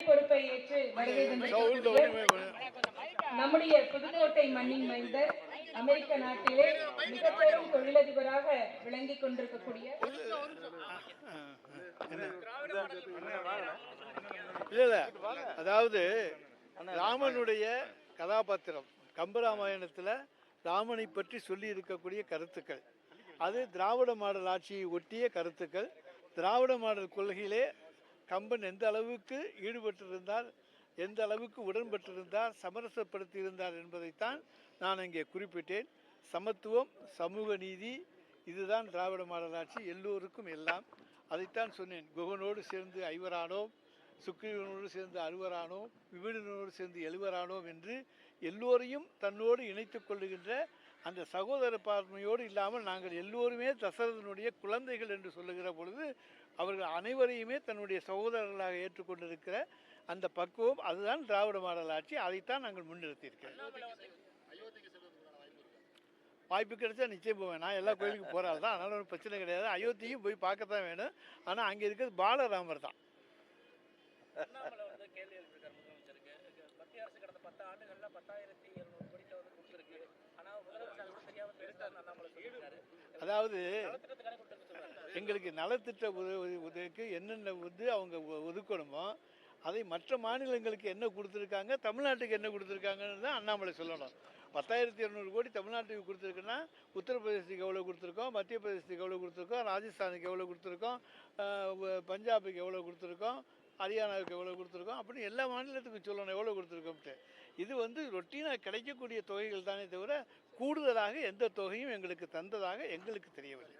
பொறுப்பை ஏற்று வருகை நம்முடைய புதுக்கோட்டை மண்ணின் மைந்தர் அமெரிக்க நாட்டிலே மிக பெரும் தொழிலதிபராக விளங்கிக் கொண்டிருக்கக்கூடிய அதாவது ராமனுடைய கதாபாத்திரம் கம்பராமாயணத்துல ராமனை பற்றி சொல்லி இருக்கக்கூடிய கருத்துக்கள். அது திராவிட மாடல் ஆட்சியை ஒட்டிய கருத்துக்கள். திராவிட மாடல் கொள்கையிலே கம்பன் எந்த அளவுக்கு ஈடுபட்டிருந்தார் எந்த அளவுக்கு உடன்பட்டிருந்தார் சமரசப்படுத்தியிருந்தார் என்பதைத்தான் நான் இங்கே குறிப்பிட்டேன். சமத்துவம் சமூக நீதி இதுதான் திராவிட மாடல் ஆட்சி எல்லோருக்கும் எல்லாம். அதைத்தான் சொன்னேன். குகனோடு சேர்ந்து ஐவரானோம் சுக்கிரீவனோடு சேர்ந்து அறுவரானோம் விபீடனோடு சேர்ந்து எழுவரானோம் என்று எல்லோரையும் தன்னோடு இணைத்து கொள்ளுகின்ற அந்த சகோதர பார்மையோடு இல்லாமல் நாங்கள் எல்லோருமே தசரதனுடைய குழந்தைகள் என்று சொல்லுகிற பொழுது அவர்கள் அனைவரையுமே தன்னுடைய சகோதரர்களாக ஏற்றுக்கொண்டிருக்கிற அந்த பக்குவம் அதுதான் திராவிட மாடல் ஆட்சி. அதைத்தான் நாங்கள் முன்னிறுத்தியிருக்கிறோம். வாய்ப்பு கிடைச்சா நிச்சயம் போவேன். நான் எல்லா கோயிலுக்கும் போகிறாள் தான். அதனால ஒன்றும் பிரச்சனை கிடையாது. அயோத்தியும் போய் பார்க்கத்தான் வேணும். ஆனால் அங்கே இருக்கிறது பாலராமர் தான். அதாவது எங்களுக்கு நலத்திட்ட உதவி உதவிக்கு என்னென்ன வந்து அவங்க ஒ- ஒதுக்கணுமோ அதை மற்ற மாநிலங்களுக்கு என்ன கொடுத்துருக்காங்க தமிழ்நாட்டுக்கு என்ன கொடுத்துருக்காங்கன்னு தான் அண்ணாமலை சொல்லணும். பத்தாயிரத்தி இரநூறு கோடி தமிழ்நாட்டுக்கு கொடுத்துருக்குன்னா உத்தரப்பிரதேசத்துக்கு எவ்வளோ கொடுத்துருக்கோம் மத்திய பிரதேசத்துக்கு எவ்வளோ கொடுத்துருக்கோம் ராஜஸ்தானுக்கு எவ்வளோ கொடுத்துருக்கோம் பஞ்சாபுக்கு எவ்வளோ கொடுத்துருக்கோம் ஹரியானாவுக்கு எவ்வளோ கொடுத்துருக்கோம் அப்படின்னு எல்லா மாநிலத்துக்கும் சொல்லணும் எவ்வளோ கொடுத்துருக்கோம்ட்டு. இது வந்து ரொட்டீனாக கிடைக்கக்கூடிய தொகைகள் தானே தவிர கூடுதலாக எந்த தொகையும் எங்களுக்கு தந்ததாக எங்களுக்கு தெரியவில்லை.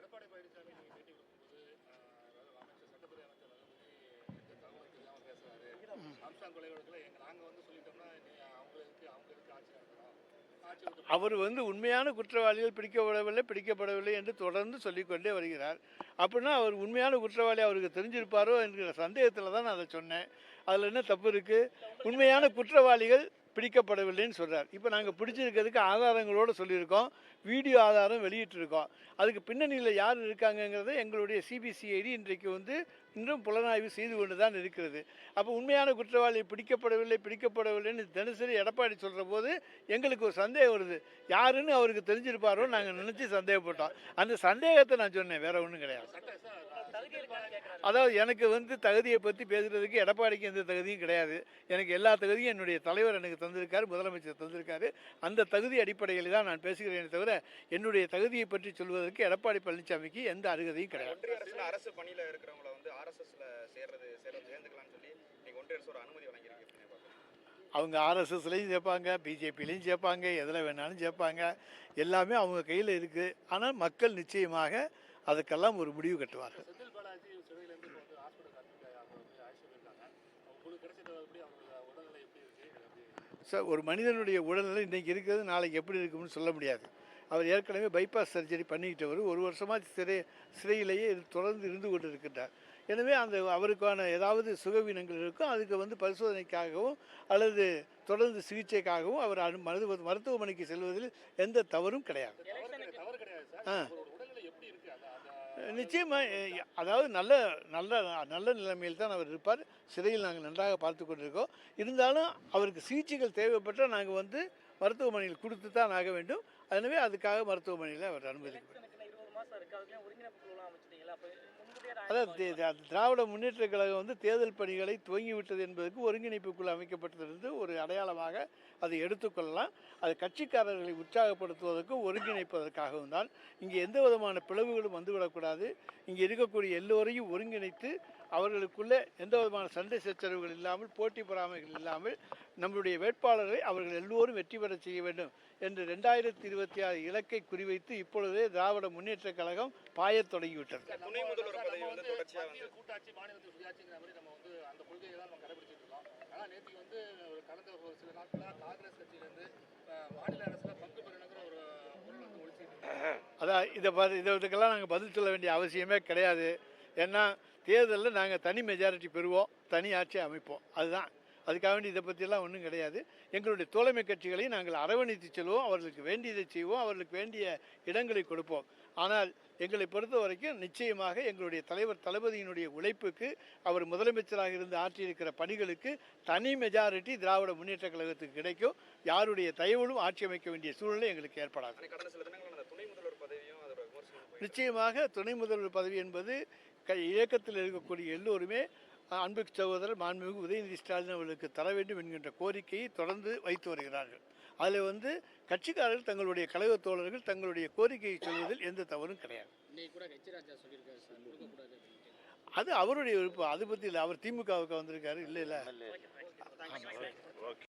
அவர் வந்து உண்மையான குற்றவாளிகள் பிடிக்கப்படவில்லை பிடிக்கப்படவில்லை என்று தொடர்ந்து சொல்லிக்கொண்டே வருகிறார். அப்படின்னா அவர் உண்மையான குற்றவாளி அவருக்கு தெரிஞ்சிருப்பாரோ என்கிற சந்தேகத்தில் தான் நான் அதை சொன்னேன். அதில் என்ன தப்பு இருக்குது உண்மையான குற்றவாளிகள் பிடிக்கப்படவில்லைன்னு சொல்கிறார் இப்போ நாங்கள் பிடிச்சிருக்கிறதுக்கு ஆதாரங்களோடு சொல்லியிருக்கோம். வீடியோ ஆதாரம் வெளியிட்டிருக்கோம். அதுக்கு பின்னணியில் யார் இருக்காங்கங்கிறத எங்களுடைய சிபிசிஐடி இன்றைக்கு வந்து இன்றும் புலனாய்வு செய்து கொண்டு தான் இருக்கிறது. அப்போ உண்மையான குற்றவாளி பிடிக்கப்படவில்லை பிடிக்கப்படவில்லைன்னு தினசரி எடப்பாடி சொல்கிற போது எங்களுக்கு ஒரு சந்தேகம் வருது. யாருன்னு அவருக்கு தெரிஞ்சிருப்பாரோ நாங்கள் நினச்சி சந்தேகப்பட்டோம். அந்த சந்தேகத்தை நான் சொன்னேன் வேற ஒன்றும் கிடையாது. அதாவது எனக்கு வந்து தகுதியை பற்றி பேசுகிறதுக்கு எடப்பாடிக்கு எந்த தகுதியும் கிடையாது. எனக்கு எல்லா தகுதியும் என்னுடைய தலைவர் எனக்கு தந்திருக்காரு முதலமைச்சர் தந்திருக்காரு. அந்த தகுதி அடிப்படையில் தான் நான் பேசுகிறேனே தவிர என்னுடைய தகுதியை பற்றி சொல்வதற்கு எடப்பாடி பழனிசாமிக்கு எந்த அருகதையும் கிடையாது. ஒன்றிய அரசுல அரசு பணியில இருக்கிறவங்கள வந்து ஆர்எஸ்எஸ்ல சேர்றது சேர்ந்துக்கலாம்னு சொல்லி இன்னைக்கு ஒன்றிய அரசு ஒரு அனுமதி. அவங்க ஆர்எஸ்எஸ்லையும் சேர்ப்பாங்க பிஜேபிலையும் சேர்ப்பாங்க எதில் வேணாலும் சேர்ப்பாங்க. எல்லாமே அவங்க கையில் இருக்குது ஆனால் மக்கள் நிச்சயமாக அதுக்கெல்லாம் ஒரு முடிவு கட்டுவார்கள் செந்தில் பாலாஜி சிறையிலேருந்து இப்போ வந்து ஹாஸ்பிட்டல் அட்மிட் ஆகி அவங்க ஆய்ச்சி போயிருக்காங்க உங்களுக்கு கிடைச்சது எப்படி அவங்க உடல்நிலை எப்படி இருக்கு சார் ஒரு மனிதனுடைய உடல்நிலை இன்றைக்கி இருக்கிறது நாளைக்கு எப்படி இருக்கும்னு சொல்ல முடியாது. அவர் ஏற்கனவே பைபாஸ் சர்ஜரி பண்ணிக்கிட்டவர் ஒரு வருஷமாக சிறை சிறையிலேயே தொடர்ந்து இருந்து கொண்டு இருக்கின்றார் எனவே அந்த அவருக்கான ஏதாவது சுகவீனங்கள் இருக்கும் அதுக்கு வந்து பரிசோதனைக்காகவும் அல்லது தொடர்ந்து சிகிச்சைக்காகவும் அவர் அனு மருத்துவ மருத்துவமனைக்கு செல்வதில் எந்த தவறும் கிடையாது. தவறு கிடையாது சார் ஆ. நிச்சயமாக அதாவது நல்ல நல்ல நல்ல நிலைமையில் தான் அவர் இருப்பார். சிறையில் நாங்கள் நன்றாக பார்த்து கொண்டிருக்கோம். இருந்தாலும் அவருக்கு சிகிச்சைகள் தேவைப்பட்டால் நாங்கள் வந்து மருத்துவமனையில் கொடுத்து தான் ஆக வேண்டும். எனவே அதுக்காக மருத்துவமனையில் அவர் அனுமதிக்கப்பட்டார் அதாவது திராவிட முன்னேற்ற கழகம் வந்து தேர்தல் பணிகளை துவங்கிவிட்டது என்பதற்கு ஒருங்கிணைப்புக்குள் அமைக்கப்பட்டிருந்து ஒரு அடையாளமாக அதை எடுத்துக்கொள்ளலாம் அது கட்சிக்காரர்களை உற்சாகப்படுத்துவதற்கும் ஒருங்கிணைப்பதற்காகவும் தான். இங்கே எந்த விதமான பிளவுகளும் வந்துவிடக்கூடாது இங்கே இருக்கக்கூடிய எல்லோரையும் ஒருங்கிணைத்து அவர்களுக்குள்ளே எந்த விதமான சண்டை சச்சரவுகள் இல்லாமல் போட்டி பொறாமைகள் இல்லாமல் நம்முடைய வேட்பாளரை அவர்கள் எல்லோரும் வெற்றி பெற செய்ய வேண்டும் என்று ரெண்டாயிரத்தி இருபத்தி ஆறு இலக்கை குறிவைத்து இப்பொழுதே திராவிட முன்னேற்ற கழகம் பாயத் தொடங்கிவிட்டது. அதான் இதை பார்த்து இதை இதுக்கெல்லாம் நாங்கள் பதில் சொல்ல வேண்டிய அவசியமே கிடையாது. ஏன்னா தேர்தலில் நாங்கள் தனி மெஜாரிட்டி பெறுவோம் தனி ஆட்சி அமைப்போம். அதுதான். அதுக்காக வேண்டி இதை பற்றியெல்லாம் ஒன்றும் கிடையாது. எங்களுடைய தோழமை கட்சிகளை நாங்கள் அரவணைத்து செல்வோம். அவர்களுக்கு வேண்டியதை செய்வோம். அவர்களுக்கு வேண்டிய இடங்களை கொடுப்போம். ஆனால் எங்களை பொறுத்த வரைக்கும் நிச்சயமாக எங்களுடைய தலைவர் தளபதியினுடைய உழைப்புக்கு அவர் முதலமைச்சராக இருந்து ஆற்றியிருக்கிற பணிகளுக்கு தனி மெஜாரிட்டி திராவிட முன்னேற்ற கழகத்துக்கு கிடைக்கும். யாருடைய தயவுகளும் ஆட்சி அமைக்க வேண்டிய சூழ்நிலை எங்களுக்கு ஏற்படாது. நிச்சயமாக துணை முதல்வர் பதவி என்பது க இயக்கத்தில் இருக்கக்கூடிய எல்லோருமே அன்பு சகோதரர் மாண்புமிகு உதயநிதி ஸ்டாலின் அவர்களுக்கு தர வேண்டும் என்கின்ற கோரிக்கையை தொடர்ந்து வைத்து வருகிறார்கள். அதில் வந்து கட்சிக்காரர்கள் தங்களுடைய கழக தோழர்கள் தங்களுடைய கோரிக்கையை சொல்வதில் எந்த தவறும் கிடையாது. அது அவருடைய விருப்பம். அது பற்றி இல்லை. அவர் திமுகவுக்கு வந்திருக்காரு. இல்லை இல்லை. ஓகே.